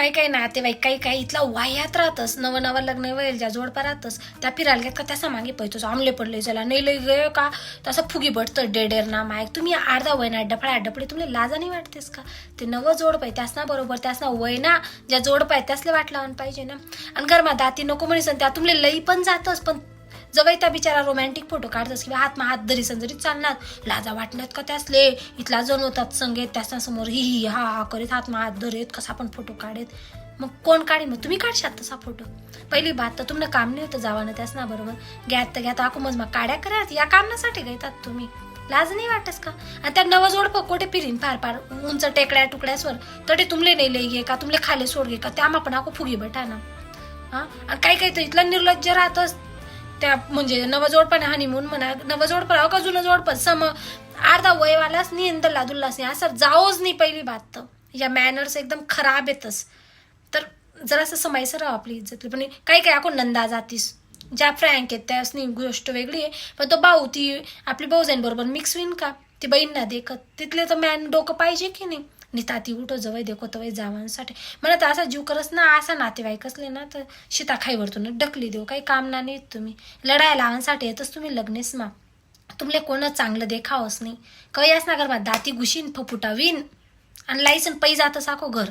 काही काही नातेवाईक काही काही इथला वायात राहतस नवं नवं लग्न होईल ज्या जोडपा राहतस त्या फिरायला गेत का त्याचा मागे पैतोस आमले पडले चला नाही लई गे का? तसं फुगी बटतं डेडेर ना मायक. तुम्ही अर्धा वयना डफळा डफळे तुम्हाला लाजा नाही वाटतेस का? ते नवं जोडपाय त्यासना बरोबर त्यासना वयना वय ना ज्या जोडपाय त्यासले वाट लावून पाहिजे ना. आणि घरमा दाती नको म्हणीसन त्या तुम्हाला लई पण जातस पण जवळ त्या बिचारा रोमॅन्टिक फोटो काढतस किंवा हात हात धरी जरी चालणार लाजा वाटण्यात का त्यासले? इथला जण होतात संगीत त्याच्यासमोर ही ही हा हा करीत हात हात धरेत कसा पण फोटो काढेत. मग कोण काढीन मग तुम्ही काढशात तसा फोटो पहिली बात तर तुम्हाला काम नाही होतं जावानं त्याच ना बरोबर. घ्यात तर घ्यात आकुमज मग मग काड्या करत या कामनासाठी घेतात तुम्ही. लाज नाही वाटस का? आणि त्या नवं जोड कोठे फिरीन? फार फार उंच टेकड्या तुकड्यासवर तटे तुमले नाही लई घे का? तुमले खाले सोड घे का? त्या पण आकू फुगी बटा ना हा? आणि काही काही तर इथला निर्लज्ज राहतच. त्या म्हणजे नवजोडपण हनीमून म्हणा नवजोडपण अहो का जुनं जोडपण? सम अर्धा वयवालाच नाही आणि दल्ला नाही असं जाओच नाही पहिली बात तर. या मॅनर्स एकदम खराब येतच तर जरासं समायचं राहा आपली इज्जतली पण काही काही आपण नंदा जातीस. ज्या फ्रँक आहेत त्यासनी गोष्ट वेगळी आहे. पण तो भाऊ ती आपली भाऊजाईंबरोबर मिक्स होईन का? ती बहीण ना देखत. तिथले तर मॅन डोकं पाहिजे की नाही? निताती उठो जवळ देखो तवय जावांसाठी म्हणत तर असा जीव करस ना असा नातेवाईक असले ना तर शिता खाईवरतून ढकली देऊ. काही काम ना नाही तुम्ही. लढायला लावांसाठी येतच तुम्ही लग्नेस मा. तुमले कोण चांगलं देखावस नाही. काही असणार घर दाती घुशीन फपुटावीन. आणि लाईसन पै जात साको घर.